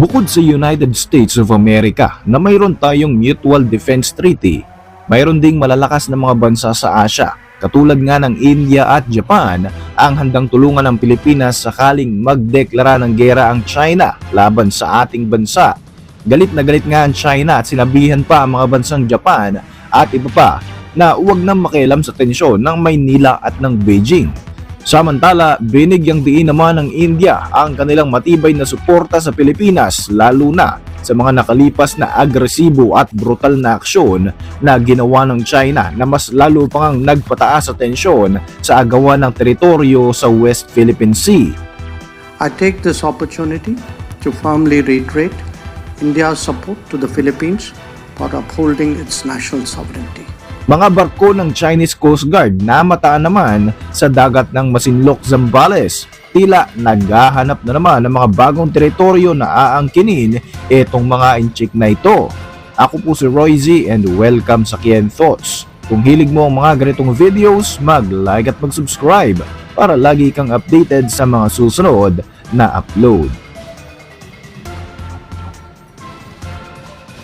Bukod sa United States of America na mayroon tayong Mutual Defense Treaty, mayroon ding malalakas na mga bansa sa Asia katulad nga ng India at Japan ang handang tulungan ng Pilipinas sakaling magdeklara ng gera ang China laban sa ating bansa. Galit na galit nga ang China at sinabihan pa ang mga bansang Japan at iba pa na huwag nang makialam sa tensyon ng Maynila at ng Beijing. Samantala, binigyang diin naman ng India ang kanilang matibay na suporta sa Pilipinas lalo na sa mga nakalipas na agresibo at brutal na aksyon na ginawa ng China na mas lalo pang nagpataas sa tensyon sa agawan ng teritoryo sa West Philippine Sea. I take this opportunity to firmly reiterate India's support to the Philippines for upholding its national sovereignty. Mga barko ng Chinese Coast Guard na mataan naman sa dagat ng Masinloc, Zambales. Tila naghahanap na naman ng mga bagong teritoryo na aangkinin itong mga inchik na ito. Ako po si Roy Z and welcome sa Kien Thoughts. Kung hilig mo ang mga ganitong videos, mag-like at mag-subscribe para lagi kang updated sa mga susunod na upload.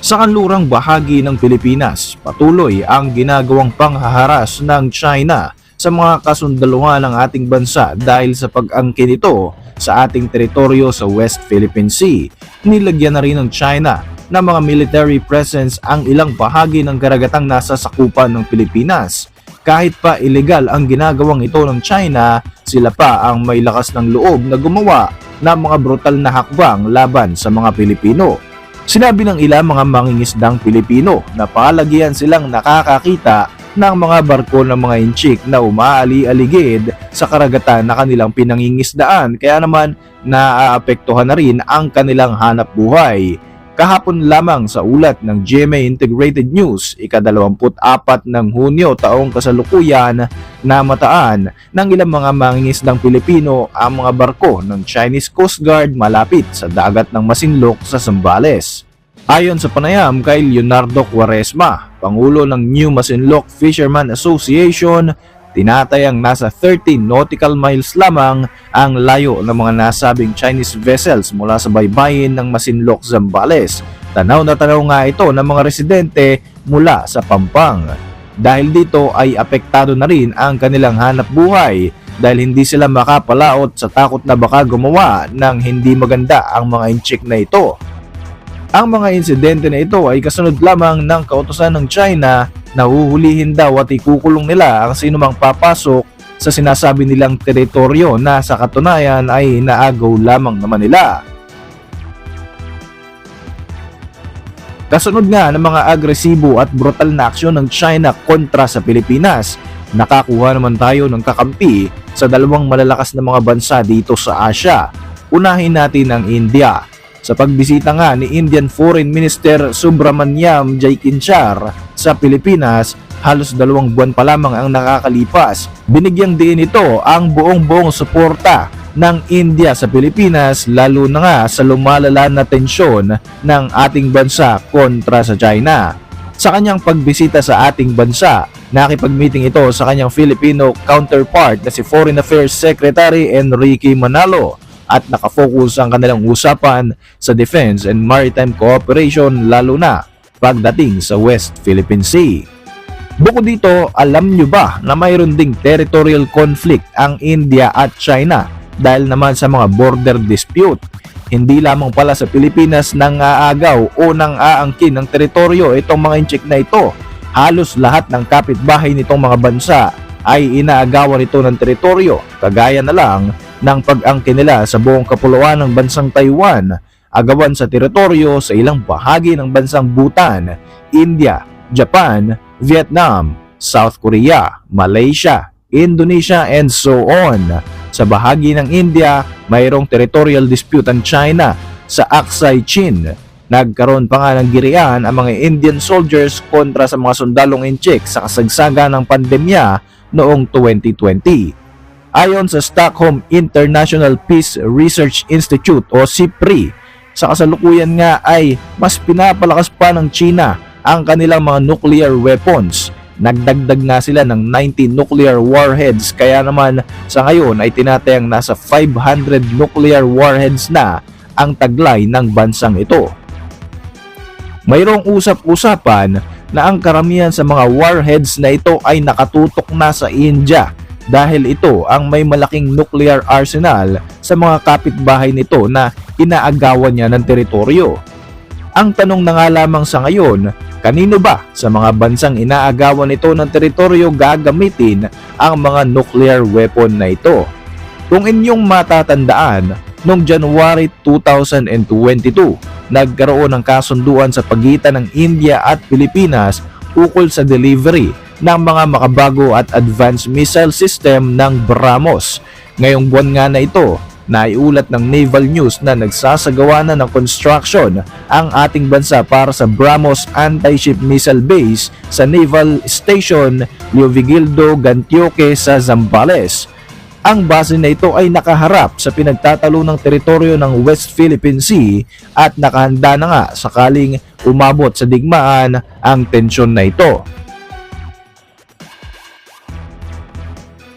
Sa kanlurang bahagi ng Pilipinas, patuloy ang ginagawang panghaharas ng China sa mga kasundaluhan ng ating bansa dahil sa pag-angkin nito sa ating teritoryo sa West Philippine Sea. Nilagyan na rin ng China na mga military presence ang ilang bahagi ng karagatang nasa sakupan ng Pilipinas. Kahit pa illegal ang ginagawang ito ng China, sila pa ang may lakas ng loob na gumawa ng mga brutal na hakbang laban sa mga Pilipino. Sinabi ng ilang mga mangingisdang Pilipino na palagian silang nakakakita ng mga barko ng mga inchik na umaali-aligid sa karagatan na kanilang pinangingisdaan kaya naman naaapektuhan na rin ang kanilang hanap buhay. Kahapon lamang sa ulat ng GMA Integrated News, ika-24 ng Hunyo taong kasalukuyan na mataan ng ilang mga mangingisdang Pilipino ang mga barko ng Chinese Coast Guard malapit sa dagat ng Masinloc sa Zambales. Ayon sa panayam kay Leonardo Quaresma, Pangulo ng New Masinloc Fisherman Association, tinatayang nasa 30 nautical miles lamang ang layo ng mga nasabing Chinese vessels mula sa baybayin ng Masinloc, Zambales. Tanaw na tanaw nga ito ng mga residente mula sa Pampang. Dahil dito ay apektado na rin ang kanilang hanap buhay dahil hindi sila makapalaot sa takot na baka gumawa ng hindi maganda ang mga inchik na ito. Ang mga insidente na ito ay kasunod lamang ng kautosan ng China na huhulihin daw at ikukulong nila ang sinumang papasok sa sinasabi nilang teritoryo na sa katunayan ay naagaw lamang naman nila. Kasunod nga ng mga agresibo at brutal na aksyon ng China kontra sa Pilipinas, nakakuha naman tayo ng kakampi sa dalawang malalakas na mga bansa dito sa Asia. Unahin natin ang India. Sa pagbisita nga ni Indian Foreign Minister Subramanyam Jaikinchar sa Pilipinas, halos dalawang buwan pa lamang ang nakakalipas. Binigyang diin ito ang buong-buong suporta ng India sa Pilipinas lalo na nga sa lumalala na tensyon ng ating bansa kontra sa China. Sa kanyang pagbisita sa ating bansa, nakipag-meeting ito sa kanyang Filipino counterpart na si Foreign Affairs Secretary Enrique Manalo at nakafocus ang kanilang usapan sa defense and maritime cooperation lalo na pagdating sa West Philippine Sea. Bukod dito, alam nyo ba na mayroon ding territorial conflict ang India at China dahil naman sa mga border dispute. Hindi lamang pala sa Pilipinas nang aagaw o nang aangkin ng teritoryo itong mga inchik na ito. Halos lahat ng kapitbahay nitong mga bansa ay inaagawan ito ng teritoryo, kagaya na lang ng pag-angkin nila sa buong kapuluan ng bansang Taiwan, agawan sa teritoryo sa ilang bahagi ng bansang Bhutan, India, Japan, Vietnam, South Korea, Malaysia, Indonesia, and so on. Sa bahagi ng India, mayroong territorial dispute ang China sa Aksai Chin. Nagkaroon pa nga ng girian ang mga Indian soldiers kontra sa mga sundalong inchik sa kasagsaga ng pandemya noong 2020. Ayon sa Stockholm International Peace Research Institute o SIPRI, sa kasalukuyan nga ay mas pinapalakas pa ng China ang kanilang mga nuclear weapons. Nagdagdag nga sila ng 90 nuclear warheads kaya naman sa ngayon ay tinatayang nasa 500 nuclear warheads na ang taglay ng bansang ito. Mayroong usap-usapan na ang karamihan sa mga warheads na ito ay nakatutok na sa India dahil ito ang may malaking nuclear arsenal sa mga kapitbahay nito na inaagawan niya ng teritoryo. Ang tanong na nga lamang sa ngayon, kanino ba sa mga bansang inaagawan ito ng teritoryo gagamitin ang mga nuclear weapon na ito? Kung inyong matatandaan, noong January 2022, nagkaroon ng kasunduan sa pagitan ng India at Pilipinas ukol sa delivery ng mga makabago at advanced missile system ng BrahMos. Ngayong buwan nga na ito, naiulat ng Naval News na nagsasagawa na ng construction ang ating bansa para sa BrahMos anti-ship missile base sa Naval Station Leovigildo Gantioque sa Zambales. Ang base na ito ay nakaharap sa pinagtatalo ng teritoryo ng West Philippine Sea at nakahanda na nga sakaling umabot sa digmaan ang tensyon na ito.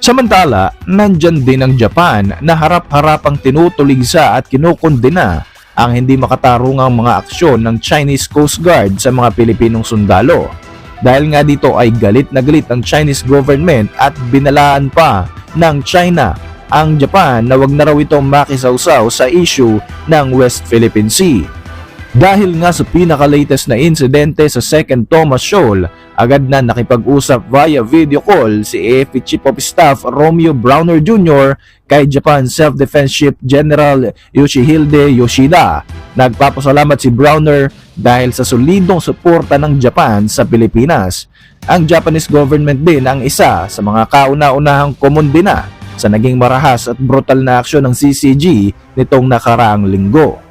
Samantala, nandyan din ang Japan na harap-harapang tinutuligsa at kinukondena ang hindi makatarungang mga aksyon ng Chinese Coast Guard sa mga Pilipinong sundalo. Dahil nga dito ay galit na galit ang Chinese government at binalaan pa ng China ang Japan na wag na raw itong makisawsaw sa issue ng West Philippine Sea. Dahil nga sa pinaka-latest na insidente sa Second Thomas Shoal, agad na nakipag-usap via video call si AFP Chief of Staff Romeo Browner Jr. kay Japan Self-Defense Ship General Yoshihide Yoshida. Nagpapasalamat si Browner dahil sa solidong suporta ng Japan sa Pilipinas. Ang Japanese government din ang isa sa mga kauna-unahang komondina sa naging marahas at brutal na aksyon ng CCG nitong nakaraang linggo.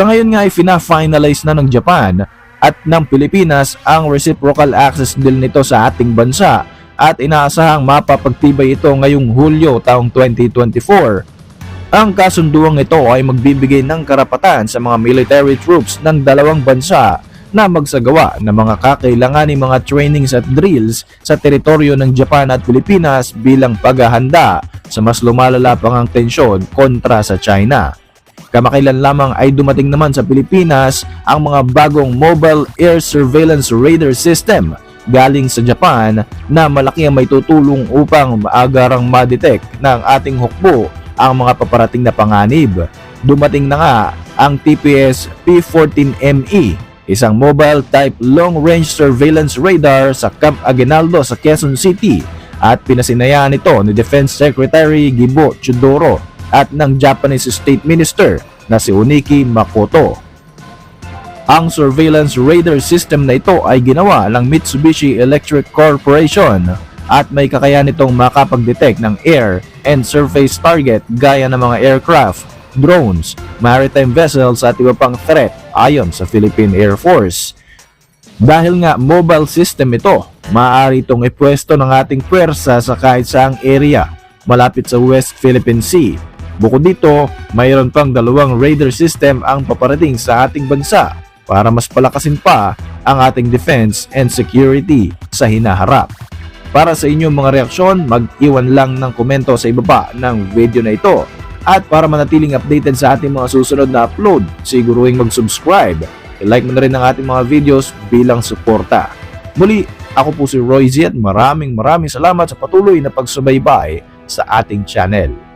Sa ngayon nga ay fina-finalize na ng Japan at ng Pilipinas ang reciprocal access deal nito sa ating bansa at inaasahang mapapagtibay ito ngayong Hulyo taong 2024. Ang kasunduang ito ay magbibigay ng karapatan sa mga military troops ng dalawang bansa na magsagawa ng mga kakailanganing mga trainings at drills sa teritoryo ng Japan at Pilipinas bilang paghahanda sa mas lumalala pang ang tensyon kontra sa China. Kamakailan lamang ay dumating naman sa Pilipinas ang mga bagong Mobile Air Surveillance Radar System galing sa Japan na malaki ang may tutulong upang maagarang madetect ng ating hukbo ang mga paparating na panganib. Dumating na nga ang TPS P14ME, isang mobile type long-range surveillance radar sa Camp Aguinaldo sa Quezon City at pinasinayaan ito ni Defense Secretary Gibo Chudoro at ng Japanese State Minister na si Uniki Makoto. Ang surveillance radar system na ito ay ginawa ng Mitsubishi Electric Corporation at may kakayahan itong makapag-detect ng air and surface target gaya ng mga aircraft, drones, maritime vessels at iba pang threat ayon sa Philippine Air Force. Dahil nga mobile system ito, maaari itong ipwesto ng ating pwersa sa kahit saang area malapit sa West Philippine Sea Bukod dito, mayroon pang dalawang radar system ang paparating sa ating bansa para mas palakasin pa ang ating defense and security sa hinaharap. Para sa inyong mga reaksyon, mag-iwan lang ng komento sa ibaba ng video na ito. At para manatiling updated sa ating mga susunod na upload, siguruhin mag-subscribe. I-like mo na rin ang ating mga videos bilang suporta. Muli, ako po si Roy Z at maraming maraming salamat sa patuloy na pagsubaybay sa ating channel.